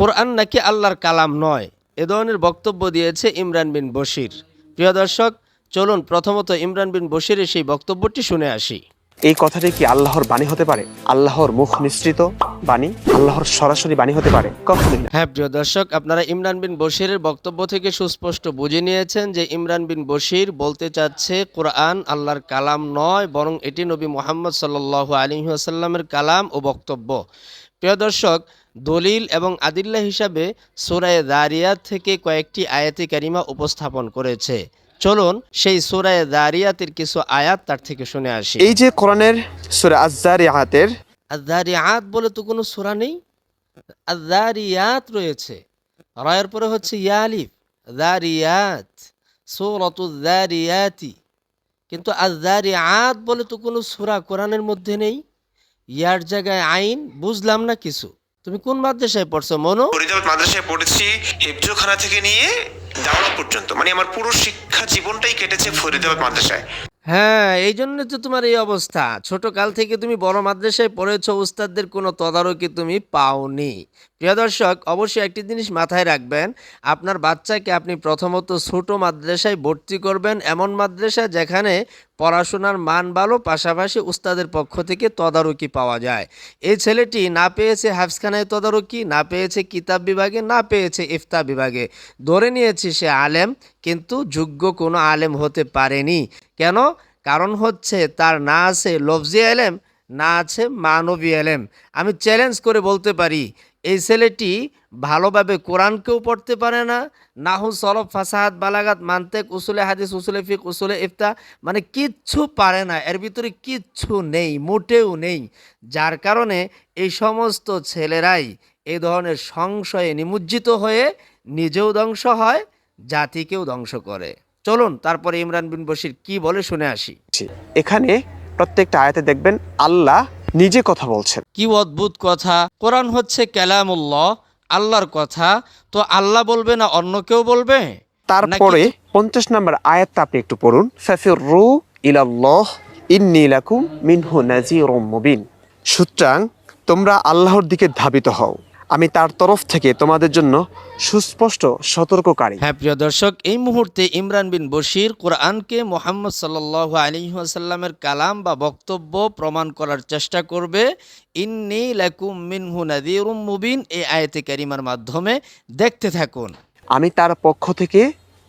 কোরআন নাকি আল্লাহর কালাম নয়? এ ধরনের বক্তব্য দিয়েছে ইমরান বিন বশির। প্রিয় দর্শক চলুন প্রথমত ইমরান বিন বশিরের সেই বক্তব্যটি শুনে আসি। এই কথাটি কি আল্লাহর বাণী হতে পারে? আল্লাহর মুখ নিঃসৃত বাণী? আল্লাহর সরাসরি বাণী হতে পারে? কখনোই না। হ্যাঁ প্রিয় দর্শক আপনারা ইমরান বিন বশিরের বক্তব্য থেকে সুস্পষ্ট বুঝে নিয়েছেন যে ইমরান বিন বশির বলতে চাচ্ছে কোরআন আল্লাহর কালাম নয় বরং এটি নবী মোহাম্মদ সাল্লাহ আলী আসাল্লামের কালাম ও বক্তব্য। প্রিয় দর্শক দলিল এবং আদিল্লা হিসাবে সুরায় দারিয়াত থেকে কয়েকটি আয়াতি কারিমা উপস্থাপন করেছে। চলুন সেই সুরায় দারিয়াতের কিছু আয়াত তার থেকে শুনে আসি। এই যে কোরআনের সুরা আজারিয়াতের আর দারিয়াত বলে তো কোনো সুরা নেই। আর দারিয়াত রয়েছে। রয়ের পরে হচ্ছে ইয়ালিফ দারিয়াত সৌরত দারিয়াতি। কিন্তু আর দারিয়াত বলে তো কোনো সুরা কোরআনের মধ্যে নেই। ইয়ার জায়গায় আইন বুঝলাম না কিছু। তুমি কোন মাদ্রাসায় পড়ছো মনো? ফরিদাবাদ মাদ্রাসায় পড়েছি হেফজোখানা থেকে নিয়ে দাওয়া পর্যন্ত। মানে আমার পুরো শিক্ষা জীবনটাই কেটেছে ফরিদাবাদ মাদ্রাসায়। হ্যাঁ এই জন্য তো তোমার এই অবস্থা। ছোট কাল থেকে তুমি বড় মাদ্রাসায় পড়েছ উস্তাদদের কোনো তদারকি তুমি পাওনি। প্রিয় দর্শক, অবশ্যই একটি জিনিস মাথায় রাখবেন, আপনার বাচ্চাকে আপনি প্রথমত ছোট মাদ্রাসায় ভর্তি করবেন, এমন মাদ্রাসা যেখানে পড়াশোনার মান ভালো, পাশাপাশি উস্তাদের পক্ষ থেকে তদারকি পাওয়া যায়। এই ছেলেটি না পেয়েছে হাফসখানায় তদারকি, না পেয়েছে কিতাব বিভাগে, না পেয়েছে ইফতা বিভাগে। ধরে নিয়েছি সে আলেম, কিন্তু যোগ্য কোনো আলেম হতে পারেনি। কেন? কারণ হচ্ছে তার না আছে লফজি আলেম, না আছে মানবী আলেম। আমি চ্যালেঞ্জ করে বলতে পারি এই ছেলেটি ভালোভাবে কোরআনকেও পড়তে পারে না নাহু সরফ ফাসাহাত বালাগাত, মান্তেক, উসুলে হাদিস, উসুলে ফিক, উসুলে ইফতা মানে কিচ্ছু পারে না। এর ভিতরে কিচ্ছু নেই, মোটেও নেই। যার কারণে এই সমস্ত ছেলেরাই এই ধরনের সংশয়ে নিমজ্জিত হয়ে নিজেও ধ্বংস হয়, জাতিকেও ধ্বংস করে। চলুন, তারপরে ইমরান বিন বশির কি বলে শুনে আসি। এখানে প্রত্যেকটা আয়াতে দেখবেন, আল্লাহ নিজে কথা বলছেন। কি অদ্ভুত কথা। কোরআন হচ্ছে ক্যালামুল্লাহ আল্লাহর কথা। তো আল্লাহ বলবে না অন্য কেউ বলবে? তারপরে পঞ্চাশ নম্বর আয়াতটা আপনি একটু পড়ুন। ফাফির রু ইলাল্লাহ ইন্নি লাকুম মিনহু নাজিরুম মুবিন। সুতরাং তোমরা আল্লাহর দিকে ধাবিত হও। আমি তার তরফ থেকে তোমাদের জন্য সুস্পষ্ট সতর্ককারী। হ্যাঁ প্রিয় দর্শক এই মুহূর্তে ইমরান বিন বশির কোরআনকে মোহাম্মদ সাল্লাহ আলী আসাল্লামের কালাম বা বক্তব্য প্রমাণ করার চেষ্টা করবে। ইন্নি লাকুম মিনহু নাদিরুম মুবিন এই আয়তে কারিমার মাধ্যমে দেখতে থাকুন। আমি তার পক্ষ থেকে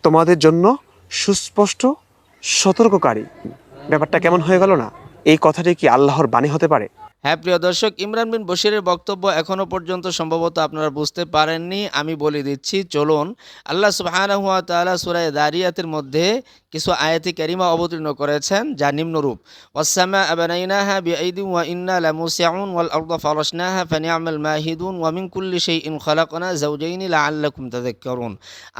তোমাদের জন্য সুস্পষ্ট সতর্ককারী। ব্যাপারটা কেমন হয়ে গেল না? এই কথাটি কি আল্লাহর বাণী হতে পারে? হ্যাঁ প্রিয় দর্শক, ইমরান বিন বশিরের বক্তব্য এখনও পর্যন্ত সম্ভবত আপনারা বুঝতে পারেননি। আমি বলে দিচ্ছি, চলুন, আল্লাহ সুবহানাহু ওয়া তাআলা সূরা দারিয়াতের মধ্যে কিছু আয়াতি ক্যারিমা অবতীর্ণ করেছেন, যা নিম্নরূপ মিন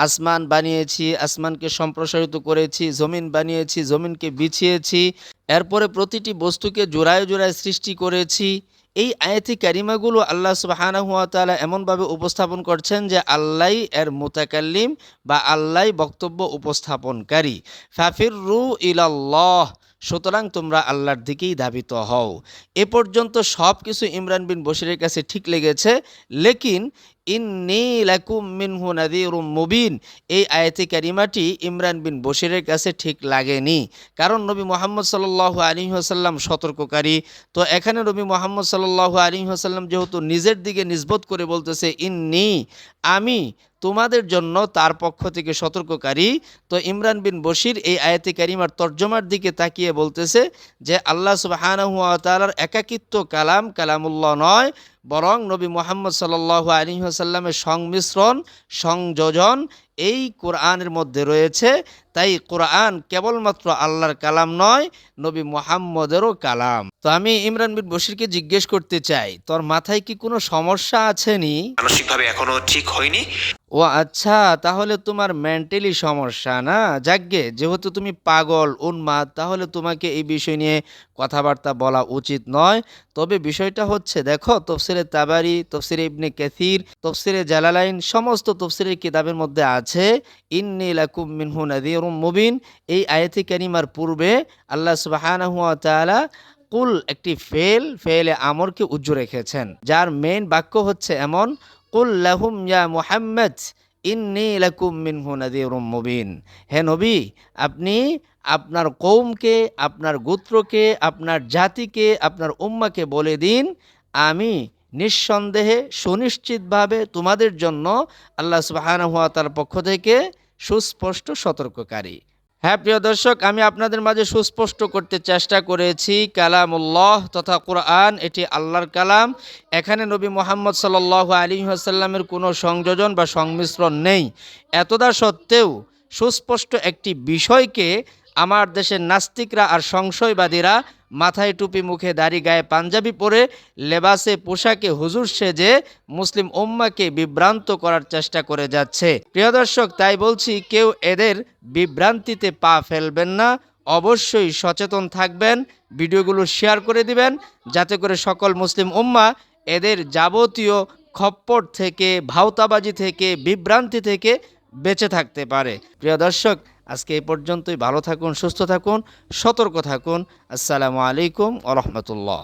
আসমান বানিয়েছি, আসমানকে সম্প্রসারিত করেছি, জমিন বানিয়েছি, জমিনকে বিছিয়েছি। এরপরে প্রতিটি বস্তুকে জোড়ায় জোড়ায় সৃষ্টি করেছি। এই আয়াতি ক্যারিমাগুলো আল্লাহ সুবাহানাহু হুয়া তালা এমনভাবে উপস্থাপন করছেন যে আল্লাহ এর মোতাকাল্লিম বা আল্লাহ বক্তব্য উপস্থাপনকারী। ফাফির রু ইলাল্লাহ। সুতরাং তোমরা আল্লাহর দিকেই ধাবিত হও। এ পর্যন্ত সব কিছু ইমরান বিন বশিরের কাছে ঠিক লেগেছে। লেকিন ইন্নি লাকুম মিনহু মুবিন। এই আয়াতি কারিমাটি ইমরান বিন বশিরের কাছে ঠিক লাগেনি। কারণ নবী মোহাম্মদ সাল্লাল্লাহু আলাইহি ওয়াসাল্লাম সতর্ককারী। তো এখানে নবী মোহাম্মদ সাল্লাল্লাহু আলাইহি ওয়াসাল্লাম যেহেতু নিজের দিকে নিসবত করে বলতেছে, ইন্নি, আমি তোমাদের জন্য তার পক্ষ থেকে সতর্ককারী। তো ইমরান বিন বশির এই আয়তে কারিমার তর্জমার দিকে তাকিয়ে বলতেছে যে, আল্লাহ সুবহানাহু ওয়া একাকিত্ব কালাম, কালামুল্লাহ নয় বরং নবী মোহাম্মদ সাল্লাল্লাহু আলাইহি ওয়াসাল্লামের সংমিশ্রণ সংযোজন এই কোরআনের মধ্যে রয়েছে। তাই কোরআন কেবলমাত্র আল্লাহর কালাম নয় নবী মোহাম্মদেরও কালাম। তো আমি ইমরান বিন বশিরকে জিজ্ঞেস করতে চাই তোর মাথায় কি কোনো সমস্যা আছে নি? মানসিকভাবে এখনও ঠিক হয়নি। ও আচ্ছা তাহলে তোমার মেন্টালি সমস্যা না? যাকগে যেহেতু তুমি পাগল উন্মাদ তাহলে তোমাকে এই বিষয় নিয়ে কথাবার্তা বলা উচিত নয়। তবে বিষয়টা হচ্ছে দেখো তফসিরে তাবারি, তফসিরে ইবনে কাসির, তফসিরে জালালাইন, সমস্ত তফসিরের কিতাবের মধ্যে আছে, ইন্নি মিনহু নাদিরুম মুবিন। এই আয়াতি কারিমার পূর্বে আল্লাহ তাআলা কুল একটি ফেল, ফেলে আমরকে উজ্জ্ব রেখেছেন, যার মেইন বাক্য হচ্ছে এমন, কুল লাহুম ইয়া মুহাম্মদ, ইন্নি লাকুম মিনহু নাযীরুম মুবিন। হে নবী, আপনি আপনার কৌমকে আপনার গোত্রকে, আপনার জাতিকে, আপনার উম্মাকে বলে দিন, আমি নিঃসন্দেহে সুনিশ্চিতভাবে তোমাদের জন্য আল্লাহ সুবহানাহু ওয়া তাআলার পক্ষ থেকে সুস্পষ্ট সতর্ককারী। হ্যাঁ প্রিয় দর্শক, আমি আপনাদের মাঝে সুস্পষ্ট করতে চেষ্টা করেছি কালামুল্লাহ তথা কোরআন। এটি আল্লাহর কালাম। এখানে নবী মোহাম্মদ সাল্লাহ আলী আসাল্লামের কোনো সংযোজন বা সংমিশ্রণ নেই। এতদা সত্ত্বেও সুস্পষ্ট একটি বিষয়কে আমার দেশের নাস্তিকরা আর সংশয়বাদীরা মাথায় টুপি, মুখে দাড়ি, গায়ে পাঞ্জাবি পরে লেবাসে পোশাকে হুজুর সেজে মুসলিম উম্মাকে বিভ্রান্ত করার চেষ্টা করে যাচ্ছে। প্রিয় দর্শক, তাই বলছি, কেউ এদের বিভ্রান্তিতে পা ফেলবেন না। অবশ্যই সচেতন থাকবেন, ভিডিওগুলো শেয়ার করে দিবেন, যাতে করে সকল মুসলিম উম্মা এদের যাবতীয় খপ্পর থেকে, ভাওতাবাজি থেকে, বিভ্রান্তি থেকে বেঁচে থাকতে পারে। প্রিয় দর্শক আজকে এই পর্যন্তই। ভালো থাকুন সুস্থ থাকুন সতর্ক থাকুন। আসসালামু আলাইকুম আ রহমতুল্লাহ।